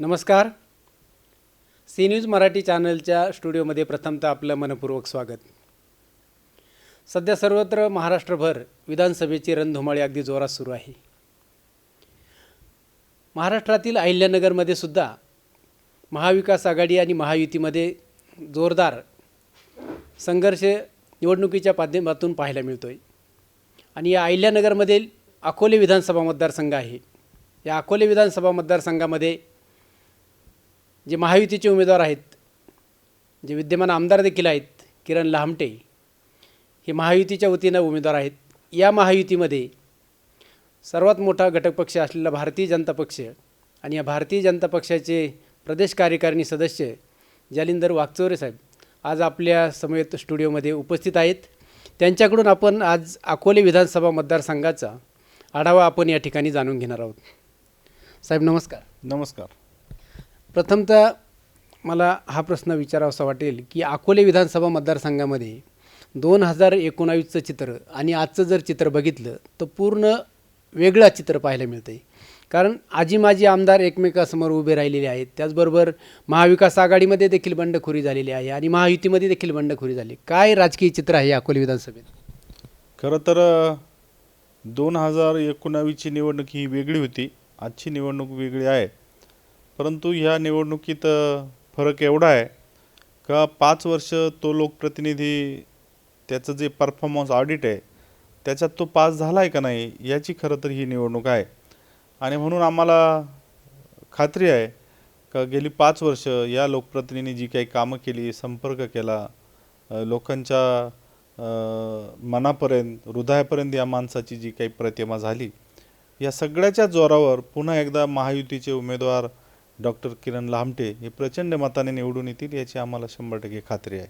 नमस्कार. C news Marathi चॅनलच्या स्टुडिओमध्ये प्रथमतः आपलं मनपूर्वक स्वागत. सध्या सर्वत्र महाराष्ट्रभर विधानसभेची रणधुमाळी अगदी जोरात सुरू आहे. महाराष्ट्रातील अहिल्यानगरमध्ये सुद्धा महाविकास आघाडी आणि महायुतीमध्ये जोरदार संघर्ष निवडणुकीच्या माध्यमातून पाहायला मिळतो आहे आणि या अहिल्यानगरमधील अकोले विधानसभा मतदारसंघ आहे. या अकोले विधानसभा मतदारसंघामध्ये जे महायुतीचे उमेदवार आहेत जे विद्यमान आमदार देखील आहेत किरण लहामटे हे महायुतीच्या वतीनं उमेदवार आहेत. या महायुतीमध्ये सर्वात मोठा घटक पक्ष असलेला भारतीय जनता पक्ष आणि या भारतीय जनता पक्षाचे प्रदेश कार्यकारिणी सदस्य जालिंदर वागचौरे साहेब आज आपल्या समेत स्टुडिओमध्ये उपस्थित आहेत. त्यांच्याकडून आपण आज अकोले विधानसभा मतदारसंघाचा आढावा आपण या ठिकाणी जाणून घेणार आहोत. साहेब नमस्कार. नमस्कार. प्रथमतः मला हा प्रश्न विचारावासा वाटेल की अकोले विधानसभा मतदारसंघामध्ये दोन हजार एकोणावीसचं चित्र आणि आजचं जर चित्र बघितलं तर पूर्ण वेगळं चित्र पाहायला मिळतं आहे कारण आजी माजी आमदार एकमेकासमोर उभे राहिलेले आहेत. त्याचबरोबर महाविकास आघाडीमध्ये देखील बंडखोरी झालेली आहे आणि महायुतीमध्ये देखील बंडखोरी झाली. काय राजकीय चित्र आहे अकोले विधानसभेत? खरं तर दोन हजार एकोणावीसची निवडणूक ही वेगळी होती. आजची निवडणूक वेगळी आहे. परंतु ह्या निवडणुकीत फरक एवढा आहे का पाच वर्ष तो लोकप्रतिनिधी त्याचं जे परफॉर्मन्स ऑडिट आहे त्याच्यात तो पास झाला आहे का नाही याची खरं तर ही निवडणूक आहे. आणि म्हणून आम्हाला खात्री आहे का गेली पाच वर्ष या लोकप्रतिनिधी जी काही कामं केली संपर्क केला लोकांच्या मनापर्यंत हृदयापर्यंत या माणसाची जी काही प्रतिमा झाली या सगळ्याच्या जोरावर पुन्हा एकदा महायुतीचे उमेदवार डॉक्टर किरण लामटे हे प्रचंड मताने निवडून येतील याची आम्हाला शंभर टक्के खात्री आहे.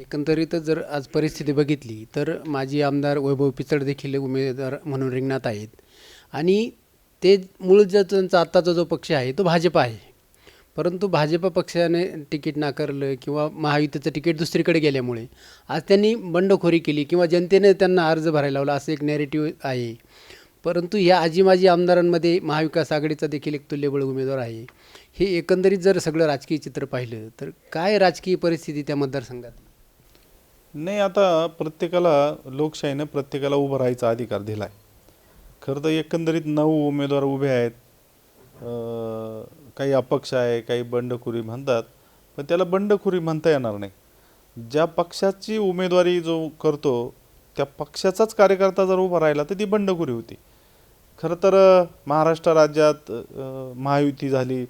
एकंदरीतच जर आज परिस्थिती बघितली तर माजी आमदार वैभव पिचड देखील उमेदवार म्हणून रिंगणात आहेत. आणि ते मूळ जो त्यांचा आत्ताचा जो पक्ष आहे तो भाजप आहे. परंतु भाजप पक्षाने तिकीट नाकारलं किंवा महायुतीचं तिकीट दुसरीकडे गेल्यामुळे आज त्यांनी बंडखोरी केली किंवा जनतेने त्यांना अर्ज भरायला लावला असं एक नॅरेटिव्ह आहे. परंतु या आजी माजी आमदारांमध्ये महाविकास आघाडीचा देखील एक तुल्यबळ उमेदवार आहे. हे एकंदरीत जर सगळं राजकीय चित्र पाहिलं तर काय राजकीय परिस्थिती त्या मतदारसंघात? नाही आता प्रत्येकाला लोकशाहीनं प्रत्येकाला उभं राहायचा अधिकार दिला आहे खरं तर एकंदरीत नऊ उमेदवार उभे आहेत. काही अपक्ष आहे काही बंडखोरी म्हणतात पण त्याला बंडखोरी म्हणता येणार नाही. ज्या पक्षाची उमेदवारी जो करतो त्या पक्षाचाच कार्यकर्ता जर उभा राहिला तर ती बंडखोरी होती. खरं तर महाराष्ट्र राज्यात महायुती झाली.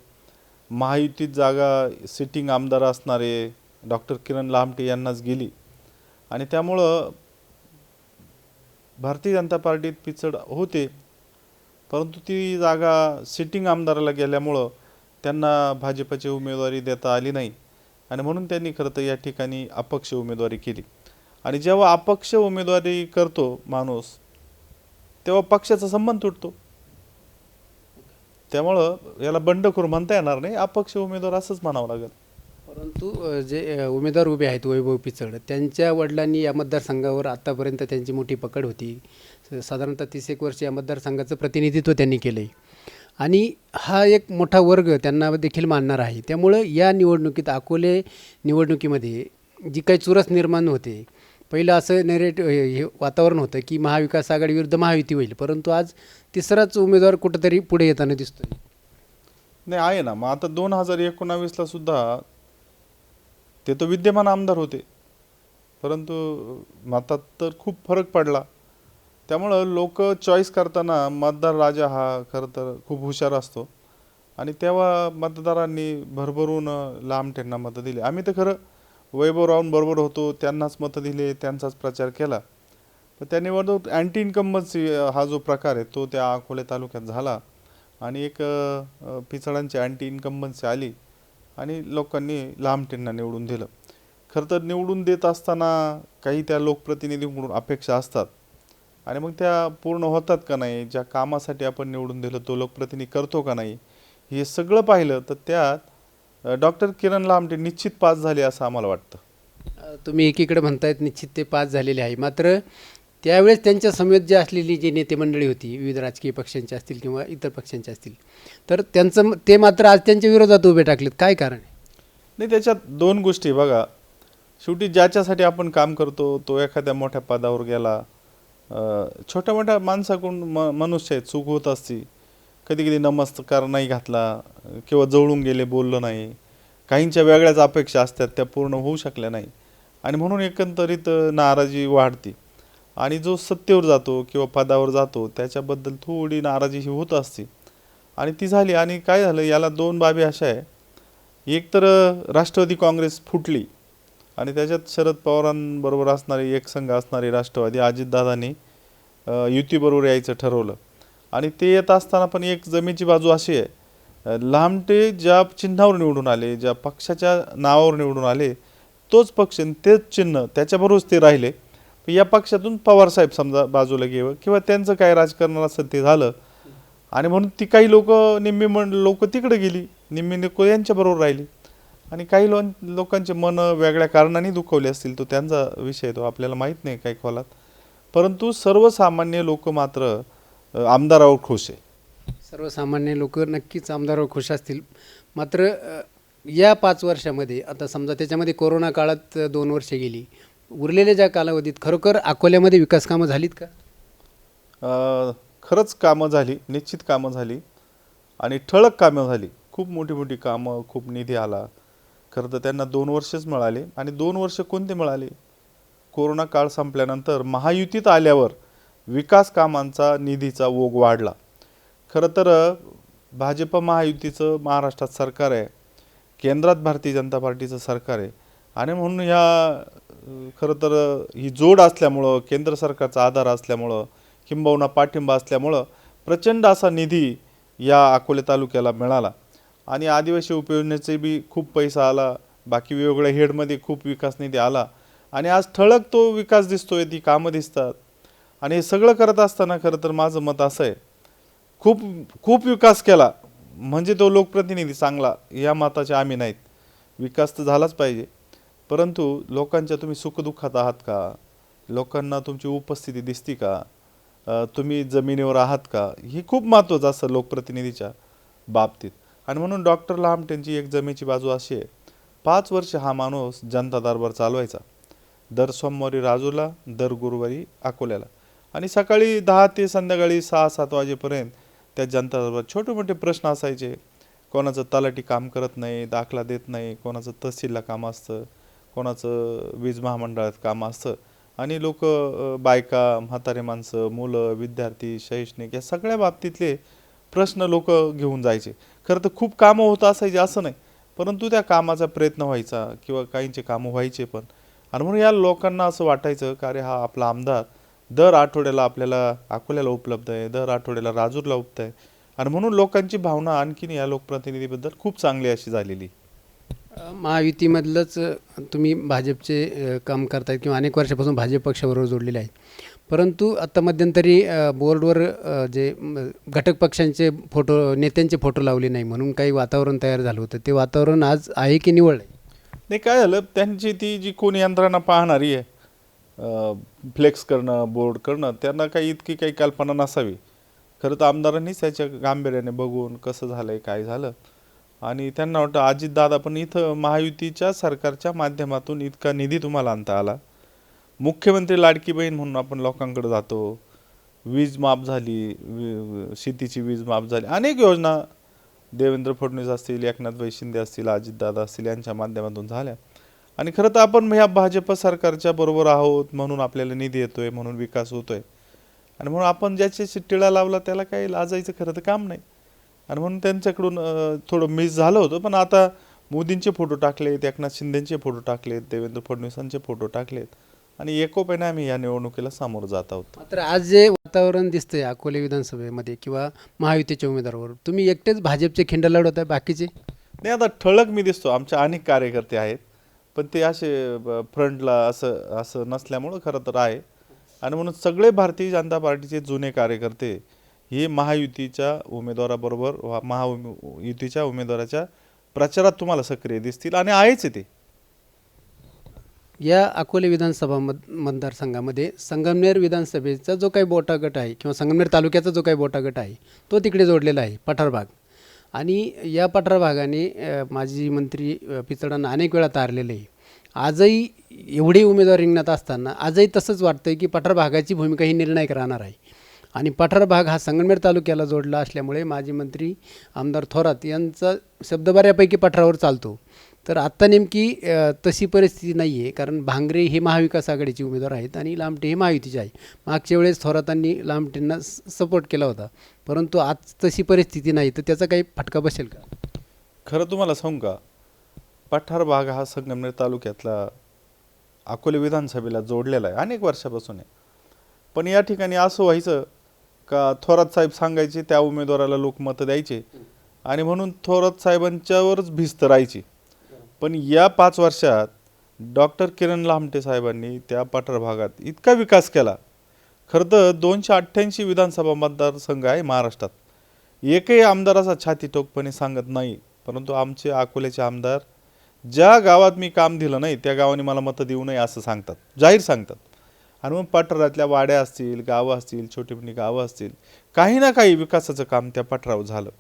महायुतीत जागा सिटिंग आमदार असणारे डॉक्टर किरण लामटे यांनाच गेली. आणि त्यामुळं भारतीय जनता पार्टीत पिचड होते. परंतु ती जागा सिटिंग आमदाराला गेल्यामुळं त्यांना भाजपची उमेदवारी देता आली नाही. आणि म्हणून त्यांनी खरं तर या ठिकाणी अपक्ष उमेदवारी केली. आणि जेव्हा अपक्ष उमेदवारी करतो माणूस तेव्हा पक्षाचा संबंध तुटतो. त्यामुळं याला बंडखोर म्हणता येणार नाही. अपक्ष उमेदवार असंच म्हणावं लागेल. परंतु जे उमेदवार उभे आहेत वैभव पिचड त्यांच्या वडिलांनी या मतदारसंघावर आत्तापर्यंत त्यांची मोठी पकड होती. स- साधारणतः तीस एक वर्ष या मतदारसंघाचं प्रतिनिधित्व त्यांनी केलं आहे आणि हा एक मोठा वर्ग त्यांना देखील मानणार आहे. त्यामुळं या निवडणुकीत अकोले निवडणुकीमध्ये जी काही चुरस निर्माण होते पहिलं असं नेरेट हे वातावरण होतं की महाविकास आघाडी विरुद्ध महायुती होईल परंतु आज तिसराच उमेदवार कुठंतरी पुढे येताना दिसतोय. नाही आहे ना. मग आता दोन हजार एकोणावीसला सुद्धा ते तर विद्यमान आमदार होते. परंतु मतात तर खूप फरक पडला. त्यामुळं लोक चॉईस करताना मतदार राजा हा खरं तर खूप हुशार असतो. आणि तेव्हा मतदारांनी भरभरून लांबटेंना मतं दिली. आम्ही तर खरं वैभवरावून बरोबर होतो त्यांनाच मतं दिले त्यांचाच प्रचार केला. पण त्या निवडणूक अँटी इन्कम्बन्सी हा जो प्रकार आहे तो त्या अकोले तालुक्यात झाला. आणि एक पिचडांची अँटी इन्कम्बन्सी आली आणि लोकांनी लांबटेंना निवडून दिलं. खरं तर निवडून देत असताना काही त्या लोकप्रतिनिधींकडून अपेक्षा असतात. आणि मग त्या पूर्ण होतात का नाही ज्या कामासाठी आपण निवडून दिलं तो लोकप्रतिनिधी करतो का नाही हे सगळं पाहिलं तर त्यात डॉक्टर किरण लामटे निश्चित पास झाले असं आम्हाला वाटतं. तुम्ही एकीकडे म्हणतायत निश्चित ते पास झालेले आहे. मात्र त्यावेळेस त्यांच्या समेत जे असलेली जी नेते मंडळी होती विविध राजकीय पक्षांची असतील किंवा इतर पक्षांची असतील तर त्यांचं ते मात्र आज त्यांच्या विरोधात उभे टाकलेत. काय कारण आहे? नाही त्याच्यात दोन गोष्टी बघा. शेवटी ज्याच्यासाठी आपण काम करतो तो एखाद्या मोठ्या पदावर गेला. छोट्या मोठ्या माणसाकडून म मनुष्य आहे चूक होत असती. कधी कधी नमस्कार नाही घातला किंवा जवळून गेले बोललं नाही. काहींच्या वेगळ्याच अपेक्षा असतात त्या पूर्ण होऊ शकल्या नाही. आणि म्हणून एकंदरीत नाराजी वाढते. आणि जो सत्तेवर जातो किंवा पदावर जातो त्याच्याबद्दल थोडी नाराजी ही होत असते. आणि ती झाली आणि काय झालं याला दोन बाबी अशा आहे. एक तर राष्ट्रवादी काँग्रेस फुटली. आणि त्याच्यात शरद पवारांबरोबर असणारी एक संघ असणारी राष्ट्रवादी अजितदादांनी युतीबरोबर यायचं ठरवलं. आणि ते येत असताना पण एक जमेची बाजू अशी आहे. लांबटे ज्या चिन्हावर निवडून आले ज्या पक्षाच्या नावावर निवडून आले तोच पक्ष तेच चिन्ह त्याच्याबरोबरच ते राहिले. या पक्षातून पवारसाहेब समजा बाजूला गेवं किंवा त्यांचं काय राजकारण असेल ते झालं. आणि म्हणून ती काही लोक निम्मी मन लोक तिकडे गेली. निम्मी लोक यांच्याबरोबर राहिली. आणि काही लो लोकांचे मन वेगळ्या कारणाने दुखवले असतील तो त्यांचा विषय तो आपल्याला माहीत नाही काही खोलात. परंतु सर्वसामान्य लोक मात्र आमदारावर खुश आहे. सर्वसामान्य लोक नक्कीच आमदारावर खुश असतील. मात्र या पाच वर्षामध्ये आता समजा त्याच्यामध्ये कोरोना काळात दोन वर्षे गेली उरलेल्या ज्या कालावधीत खरोखर अकोल्यामध्ये विकास कामं झालीत का? अ, खरंच कामं झाली निश्चित कामं झाली आणि ठळक कामं झाली. खूप मोठी मोठी कामं खूप निधी आला. खरं तर त्यांना दोन वर्षच मिळाले आणि दोन वर्ष कोणते मिळाले? कोरोना काळ संपल्यानंतर महायुतीत आल्यावर विकास कामांचा निधीचा ओघ वाढला. खरं तर भाजप महायुतीचं महाराष्ट्रात सरकार आहे. केंद्रात भारतीय जनता पार्टीचं सरकार आहे. आणि म्हणून ह्या खरं तर ही जोड असल्यामुळं केंद्र सरकारचा आधार असल्यामुळं किंबहुना पाठिंबा असल्यामुळं प्रचंड असा निधी या अकोले तालुक्याला मिळाला. आणि आदिवासी उपयोजनेचे बी खूप पैसा आला बाकी वेगवेगळ्या हेडमध्ये खूप विकास निधी आला. आणि आज ठळक तो विकास दिसतोय ती कामं दिसतात. आणि हे सगळं करत असताना खरं तर माझं मत असं आहे. खूप खूप विकास केला. म्हणजे तो लोकप्रतिनिधी चांगला या मताचे आम्ही नाहीत. विकास तर झालाच पाहिजे. परंतु लोकांच्या तुम्ही सुखदुःखात आहात का? लोकांना तुमची उपस्थिती दिसती का? तुम्ही जमिनीवर आहात का? ही खूप महत्त्वाचं असतं लोकप्रतिनिधीच्या बाबतीत. आणि म्हणून डॉक्टर लामटेंची एक जमेची बाजू अशी आहे. पाच वर्ष हा माणूस जनता दरबार चालवायचा. दर सोमवारी राजूला दर गुरुवारी अकोल्याला. आणि सकाळी दहा ते संध्याकाळी सहा सात वाजेपर्यंत त्या जनता छोटे मोठे प्रश्न असायचे. कोणाचं तलाठी काम करत नाही दाखला देत नाही कोणाचं तहसीलला काम असतं कोणाचं वीज महामंडळात काम असतं. आणि लोक बायका म्हातारे माणसं मुलं विद्यार्थी शैक्षणिक या सगळ्या बाबतीतले प्रश्न लोक घेऊन जायचे. खरं तर खूप कामं होत असायचे असं नाही परंतु त्या कामाचा प्रयत्न व्हायचा किंवा काहींचे कामं व्हायचे पण. आणि म्हणून या लोकांना असं वाटायचं का अरे हा आपला आमदार दर आठवड्याला आपल्याला अकोल्याला उपलब्ध आहे दर आठवड्याला राजूरला उपलब्ध आहे. आणि म्हणून लोकांची भावना आणखीन या लोकप्रतिनिधीबद्दल खूप चांगली अशी झालेली. महायुतीमधलंच तुम्ही भाजपचे काम करतायत किंवा अनेक वर्षापासून भाजप पक्षाबरोबर जोडलेले आहेत. परंतु आता मध्यंतरी बोर्डवर जे घटक पक्षांचे फोटो नेत्यांचे फोटो लावले नाही म्हणून काही वातावरण तयार झालं होतं. ते वातावरण आज आहे की निवळ आहे नाही काय झालं? त्यांची ती जी कोणी यंत्रणा पाहणारी आहे फ्लेक्स करणं बोर्ड करणं त्यांना काही इतकी काही कल्पना नसावी. खरं तर आमदारांनीच त्याच्या गांभीर्याने बघून कसं झालं आहे काय झालं. आणि त्यांना वाटतं अजितदादा पण इथं महायुतीच्या सरकारच्या माध्यमातून इतका निधी तुम्हाला आणता आला. मुख्यमंत्री लाडकी बहीण म्हणून आपण लोकांकडे जातो. वीज माफ झाली शेतीची वीज माफ झाली. अनेक योजना देवेंद्र फडणवीस असतील एकनाथभाई शिंदे असतील अजितदादा असतील यांच्या माध्यमातून झाल्या. आणि खरं तर आपण ह्या भाजप सरकारच्या बरोबर आहोत म्हणून आपल्याला निधी येतोय म्हणून विकास होतोय. आणि म्हणून आपण ज्याच्याशी टिळा लावला त्याला काही लाजायचं खरं तर काम नाही. आणि म्हणून त्यांच्याकडून थोडं मिस झालं होतं पण आता मोदींचे फोटो टाकलेत एकनाथ शिंदेचे फोटो टाकलेत देवेंद्र फडणवीसांचे फोटो टाकलेत आणि एकोप्याने आम्ही या निवडणुकीला सामोरं जात आहोत. मात्र आज जे वातावरण दिसतंय अकोले विधानसभेमध्ये किंवा महायुतीच्या उमेदवारावर तुम्ही एकटेच भाजपचे खिंड लढवत आहे बाकीचे? नाही आता ठळक मी दिसतो. आमचे अनेक कार्यकर्ते आहेत. पण ते असे ब- फ्रंटला असं असं नसल्यामुळं खरं तर आहे. आणि म्हणून सगळे भारतीय जनता पार्टीचे जुने कार्यकर्ते हे महायुतीच्या उमेदवाराबरोबर महायुतीच्या उमेदवाराच्या प्रचारात तुम्हाला सक्रिय दिसतील आणि आहेच ते. या अकोले विधानसभा मत मतदारसंघामध्ये संगमनेर विधानसभेचा जो काही बोटा गट आहे किंवा संगमनेर तालुक्याचा जो काही बोटा गट आहे तो तिकडे जोडलेला आहे पठार भाग. आणि या पठार भागाने माजी मंत्री अ, पिचडांना अनेक वेळा तारलेलं आहे. आजही एवढे उमेदवार रिंगणात असताना आजही तसंच वाटतं की पठार भागाची भूमिका ही निर्णायक राहणार आहे. आणि पठार भाग हा संगमनेर तालुक्याला जोडला असल्यामुळे माजी मंत्री आमदार थोरात यांचा शब्द बऱ्यापैकी पठारावर चालतो. तर आत्ता नेमकी तशी परिस्थिती नाही आहे कारण भांगरे हे महाविकास आघाडीचे उमेदवार आहेत आणि लामटे हे महायुतीचे आहे. मागच्या वेळेस थोरातांनी लामटेंना सपोर्ट केला होता. परंतु आज तशी परिस्थिती नाही तर त्याचा काही फटका बसेल का? खरं तुम्हाला सांगू का? पठार भाग हा संगमनेर तालुक्यातला अकोले विधानसभेला जोडलेला आहे अनेक वर्षापासून आहे. पण या ठिकाणी असं व्हायचं का थोरात साहेब सांगायचे त्या उमेदवाराला लोक मतं द्यायचे आणि म्हणून थोरात साहेबांच्यावरच भिस्त राहायची. पण या पाच वर्षात डॉक्टर किरण लामटे साहेबांनी त्या पठार भागात इतका विकास केला खरं तर दोनशे अठ्ठ्याऐंशी विधानसभा मतदारसंघ आहे महाराष्ट्रात. एकही आमदार असा छाती टोकपणे सांगत नाही परंतु आमचे अकोल्याचे आमदार ज्या गावात मी काम दिलं नाही त्या गावाने मला मतं देऊ नये असं सांगतात जाहीर सांगतात. आणि मग पठारातल्या वाड्या असतील गावं असतील छोटी मोठी गावं असतील काही ना काही विकासाचं काम त्या पठारावर झालं.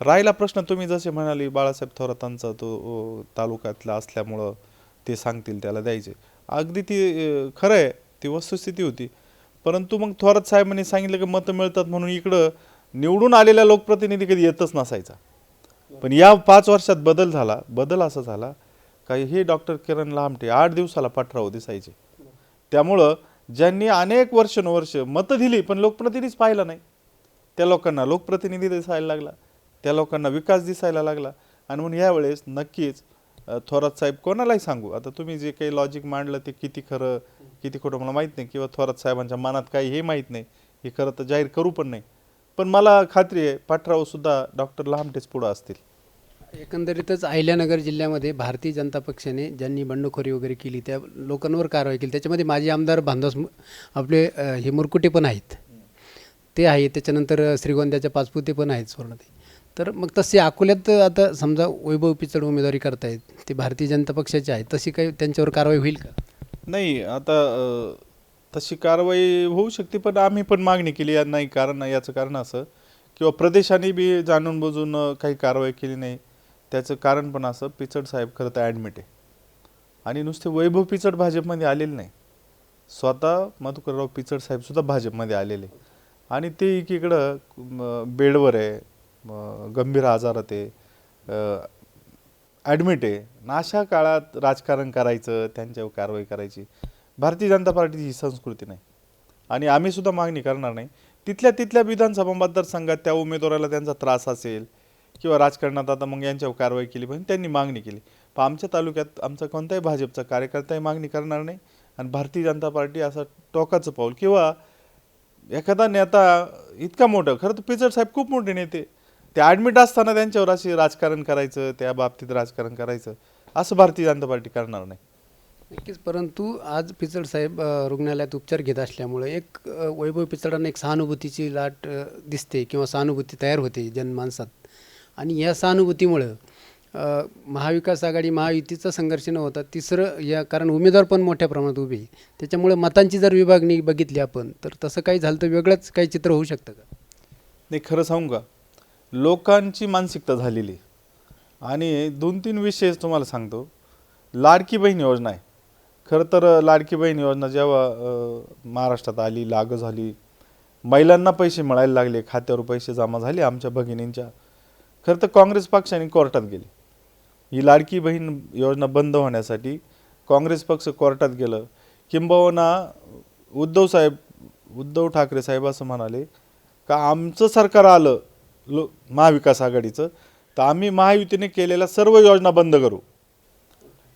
राहिला प्रश्न तुम्ही जसे म्हणाले बाळासाहेब थोरातांचा तो तालुक्यातला असल्यामुळं ते सांगतील त्याला द्यायचे. अगदी ती खरं आहे ती वस्तुस्थिती होती. परंतु मग थोरात साहेबांनी सांगितलं की मतं मिळतात म्हणून इकडं निवडून आलेला लोकप्रतिनिधी कधी येतच नसायचा. पण या पाच वर्षात बदल झाला बदल असा झाला का हे डॉक्टर किरण लामटे आठ दिवसाला पठराव दिसायचे. त्यामुळं ज्यांनी अनेक वर्षानुवर्ष मतं दिली पण लोकप्रतिनिधीच पाहिला नाही. त्या लोकांना लोकप्रतिनिधी दिसायला लागला त्या लोकांना विकास दिसायला लागला आणि म्हणून यावेळेस नक्कीच थोरात साहेब कोणालाही सांगू. आता तुम्ही जे काही लॉजिक मांडलं ते किती खरं किती खोटं मला माहीत नाही. किंवा थोरात साहेबांच्या मनात काही हे माहीत नाही. हे खरं तर जाहीर करू पण नाही. पण मला खात्री आहे पाठरावसुद्धा डॉक्टर लहामटेच पुढं असतील. एकंदरीतच अहिल्यानगर जिल्ह्यामध्ये भारतीय जनता पक्षाने ज्यांनी बंडखोरी वगैरे केली त्या लोकांवर कारवाई केली. त्याच्यामध्ये माजी आमदार भांदास आपले हे मुरकुटे पण आहेत. ते आहेत. त्याच्यानंतर श्रीगोंद्याच्या पाचपुते पण आहेत सुवर्णते तर मग तसे अकोल्यात आता समजा वैभव पिचड उमेदवारी करतायत ते भारतीय जनता पक्षाचे आहेत तशी काही त्यांच्यावर कारवाई होईल का? नाही आता अ, तशी कारवाई होऊ शकते पण आम्ही पण मागणी केली या- नाही कारण याचं कारण असं किंवा प्रदेशाने बी जाणून बुजून अ, काही कारवाई केली नाही त्याचं कारण पण असं पिचड साहेब खरं तर ॲडमिट आहे. आणि नुसते वैभव पिचड भाजपमध्ये आलेले नाही. स्वतः मधुकरराव पिचड साहेबसुद्धा भाजपमध्ये आलेले. आणि ते एकीकडं बेडवर आहे गंभीर आजारात आहे ॲडमिट आहे. ना अशा काळात राजकारण करायचं त्यांच्यावर कारवाई करायची. भारतीय जनता पार्टीची ही संस्कृती नाही. आणि आम्हीसुद्धा मागणी करणार नाही. तिथल्या तिथल्या विधानसभा मतदारसंघात त्या उमेदवाराला त्यांचा त्रास असेल किंवा राजकारणात आता मग यांच्यावर कारवाई केली पाहिजे त्यांनी मागणी केली. पण आमच्या तालुक्यात आमचा कोणताही भाजपचा कार्यकर्ताही मागणी करणार नाही. आणि भारतीय जनता पार्टी असं टोकाचं पाऊल. किंवा एखादा नेता इतका मोठा खरं तर पिचड साहेब खूप मोठे नेते. ते ॲडमिट असताना त्यांच्यावर अशी राजकारण करायचं त्या बाबतीत राजकारण करायचं असं भारतीय जनता पार्टी करणार नाही. नक्कीच परंतु आज पिचड साहेब रुग्णालयात उपचार घेत असल्यामुळे एक वैभव पिचडांना एक सहानुभूतीची लाट दिसते किंवा सहानुभूती तयार होते जनमानसात आणि या सहानुभूतीमुळं महाविकास आघाडी महायुतीचा संघर्ष न होता तिसरं या कारण उमेदवार पण मोठ्या प्रमाणात उभे. त्याच्यामुळे मतांची जर विभागणी बघितली आपण तर तसं काही झालं तर वेगळंच काही चित्र होऊ शकतं का? नाही खरं सांगू का? लोकांची मानसिकता झालेली आहे. आणि दोन तीन विषय तुम्हाला सांगतो. लाडकी बहीण योजना आहे. खरं तर लाडकी बहीण योजना जेव्हा अ, महाराष्ट्रात आली लागू झाली महिलांना पैसे मिळायला लागले खात्यावर पैसे जमा झाले आमच्या भगिनींच्या. खरं तर काँग्रेस पक्षाने कोर्टात गेले. ही लाडकी बहीण योजना बंद होण्यासाठी काँग्रेस पक्ष कोर्टात गेलं. किंबहुना उद्धव साहेब उद्धव ठाकरे साहेब असं म्हणाले का आमचं सरकार आलं लो महाविकास आघाडीचं तर आम्ही महायुतीने केलेल्या सर्व योजना बंद करू.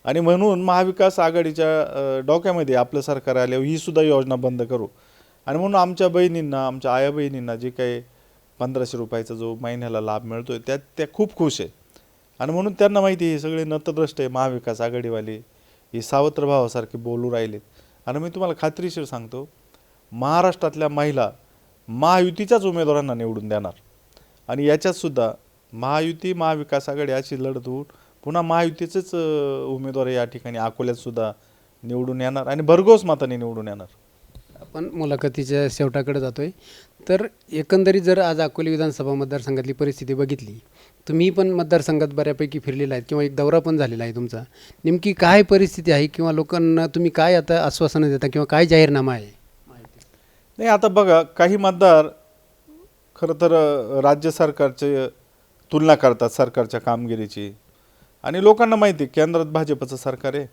आणि म्हणून महाविकास आघाडीच्या डोक्यामध्ये आपलं सरकार आल्यावर ही सुद्धा योजना बंद करू. आणि म्हणून आमच्या बहिणींना आमच्या आया बहिणींना जे काही पंधराशे रुपयाचा जो महिन्याला लाभ मिळतोय त्यात त्या खूप खुश आहे. आणि म्हणून त्यांना माहिती आहे हे सगळे नतद्रष्ट आहे महाविकास आघाडीवाले हे सावत्र भावासारखे बोलू राहिलेत. आणि मी तुम्हाला खात्रीशीर सांगतो महाराष्ट्रातल्या महिला महायुतीच्याच उमेदवारांना निवडून देणार. आणि याच्यात सुद्धा महायुती महाविकास आघाडी अशी लढत होऊन पुन्हा महायुतीचेच उमेदवार या ठिकाणी अकोल्यात सुद्धा निवडून येणार आणि भरघोस मताने निवडून येणार. आपण मुलाखतीच्या शेवटाकडे जातोय. तर एकंदरीत जर आज अकोले विधानसभा मतदारसंघातली परिस्थिती बघितली तुम्ही पण मतदारसंघात बऱ्यापैकी फिरलेला आहेत किंवा एक दौरा पण झालेला आहे तुमचा. नेमकी काय परिस्थिती आहे किंवा लोकांना तुम्ही काय आता आश्वासनं देता किंवा काय जाहीरनामा आहे? नाही आता बघा काही मतदार खरं तर राज्य सरकारचे तुलना करतात सरकारच्या कामगिरीची. आणि लोकांना माहिती आहे, केंद्रात भाजपचं सरकार आहे.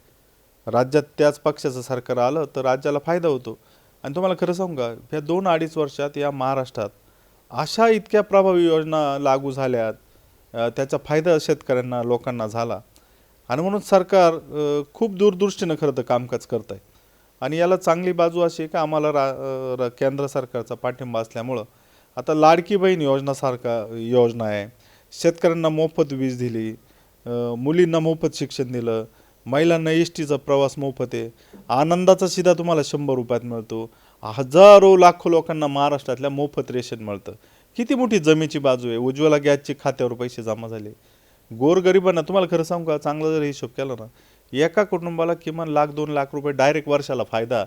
राज्यात त्याच पक्षाचं सरकार आलं तर राज्याला फायदा होतो. आणि तुम्हाला खरं सांगू का ह्या दोन अडीच वर्षात या महाराष्ट्रात अशा इतक्या प्रभावी योजना लागू झाल्यात त्याचा फायदा शेतकऱ्यांना लोकांना झाला. आणि म्हणून सरकार खूप दूरदृष्टीनं खरं तर कामकाज करत आहे आणि याला चांगली बाजू अशी आहे की आम्हाला रा रा र- केंद्र सरकारचा पाठिंबा असल्यामुळं आता लाडकी बहीण योजनासारखा योजना आहे. शेतकऱ्यांना मोफत वीज दिली मुलींना मोफत शिक्षण दिलं महिलांना एस टीचा प्रवास मोफत आहे. आनंदाचा शिधा तुम्हाला शंभर रुपयात मिळतो. हजारो लाखो लोकांना महाराष्ट्रातल्या मोफत रेशन मिळतं. किती मोठी जमेची बाजू आहे. उज्ज्वला गॅसचे खात्यावर पैसे जमा झाले. गोरगरिबांना तुम्हाला खरं सांगू का? चांगला जर हिशोब केला ना एका कुटुंबाला किमान लाख दोन लाख रुपये डायरेक्ट वर्षाला फायदा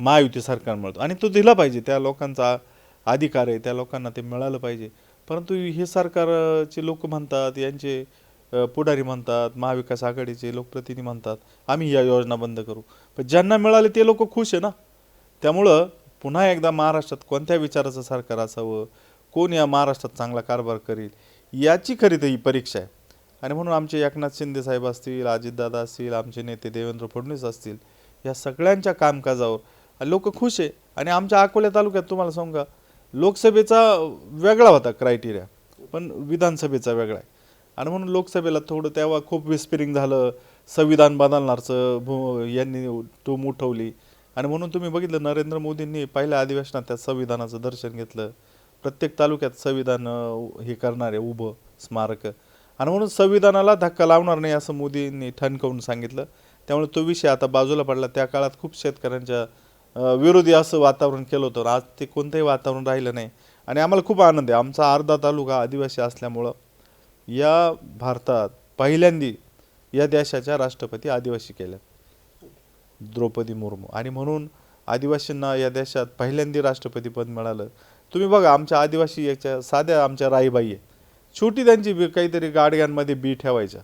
महायुती सरकार मिळतो. आणि तो दिला पाहिजे त्या लोकांचा अधिकार आहे त्या लोकांना ते मिळालं पाहिजे. परंतु हे सरकारचे लोक म्हणतात यांचे पुढारी म्हणतात महाविकास आघाडीचे लोकप्रतिनिधी म्हणतात आम्ही या योजना बंद करू. पण ज्यांना मिळाले ते लोक खुश आहे ना? त्यामुळं पुन्हा एकदा महाराष्ट्रात कोणत्या विचाराचं सरकार असावं? कोण या महाराष्ट्रात चांगला कारभार करील? याची खरी तर ही परीक्षा आहे. आणि म्हणून आमचे एकनाथ शिंदे साहेब असतील अजितदादा असतील आमचे नेते देवेंद्र फडणवीस असतील या सगळ्यांच्या कामकाजावर लोक खुश आहे. आणि आमच्या अकोल्या तालुक्यात तुम्हाला सांगा लोकसभेचा वेगळा होता क्रायटेरिया पण विधानसभेचा वेगळा आहे. आणि म्हणून लोकसभेला थोडं तेव्हा खूप विस्पिरिंग झालं संविधान बदलणारचं भू यांनी टूम उठवली आणि म्हणून तुम्ही बघितलं नरेंद्र मोदींनी पहिल्या अधिवेशनात त्या संविधानाचं दर्शन घेतलं. प्रत्येक तालुक्यात संविधान हे करणारे उभं स्मारक. आणि म्हणून संविधानाला धक्का लावणार नाही असं मोदींनी ठणकावून सांगितलं. त्यामुळे तो विषय आता बाजूला पडला. त्या काळात खूप शेतकऱ्यांच्या विरोधी असं वातावरण केलं होतं. आज ते कोणतंही वातावरण राहिलं नाही. आणि आम्हाला खूप आनंद आहे. आमचा अर्धा तालुका आदिवासी असल्यामुळं या भारतात पहिल्यांदी या देशाच्या राष्ट्रपती आदिवासी केल्या द्रौपदी मुर्मू. आणि म्हणून आदिवासींना या देशात पहिल्यांदी राष्ट्रपती पद मिळालं. तुम्ही बघा आमच्या आदिवासी याच्या साध्या आमच्या राईबाई आहे छोटी त्यांची बी- काहीतरी गाडग्यांमध्ये बी ठेवायच्या.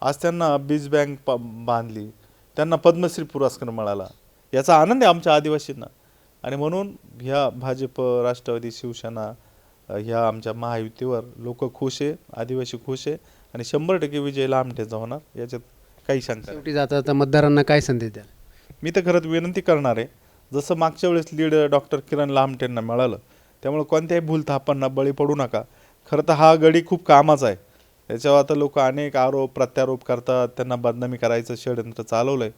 आज त्यांना बीज बँक प- बांधली. त्यांना पद्मश्री पुरस्कार मिळाला. याचा आनंद आहे आमच्या आदिवासींना. आणि म्हणून ह्या भाजप राष्ट्रवादी शिवसेना ह्या आमच्या महायुतीवर लोक खुश आहे आदिवासी खुश आहे आणि शंभर टक्के विजय लांबटेचा होणार याच्यात काही शंका. शेवटी जाता आता मतदारांना काय संदेश द्याल? मी तर खरंच विनंती करणार आहे जसं मागच्या वेळेस लीड डॉक्टर किरण लामटेंना मिळालं त्यामुळे कोणत्याही भूलथापांना बळी पडू नका. खरं तर हा गडी खूप कामाचा आहे. त्याच्यावर आता लोक अनेक आरोप प्रत्यारोप करतात त्यांना बदनामी करायचं षडयंत्र चालवलं आहे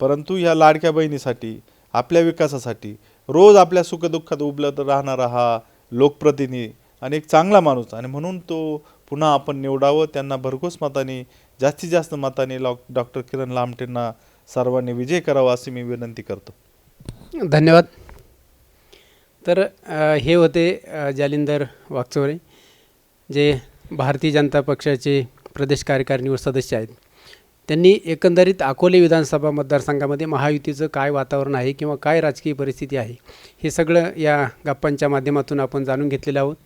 परंतु ह्या लाडक्या बहिणीसाठी आपल्या विकासासाठी रोज आपल्या सुखदुःखात उपलब्ध राहणारा हा लोकप्रतिनिधी आणि एक चांगला माणूस आणि म्हणून तो पुन्हा आपण निवडावं त्यांना भरघोस मताने जास्तीत जास्त मताने लॉ डॉक्टर किरण लामटेंना सर्वांनी विजय करावा अशी मी विनंती करतो. धन्यवाद. तर हे होते जालिंदर वागचौरे जे भारतीय जनता पक्षाचे प्रदेश कार्यकारिणीवर सदस्य आहेत. त्यांनी एकंदरीत अकोले विधानसभा मतदारसंघामध्ये महायुतीचं काय वातावरण आहे किंवा काय राजकीय परिस्थिती आहे हे सगळं या गप्पांच्या माध्यमातून आपण जाणून घेतलेलं आहोत.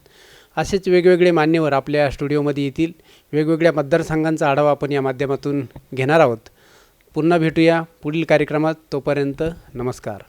असेच वेगवेगळे मान्यवर आपल्या स्टुडिओमध्ये येतील. वेगवेगळ्या मतदारसंघांचा आढावा आपण या माध्यमातून घेणार आहोत. पुन्हा भेटूया पुढील कार्यक्रमात. तोपर्यंत नमस्कार.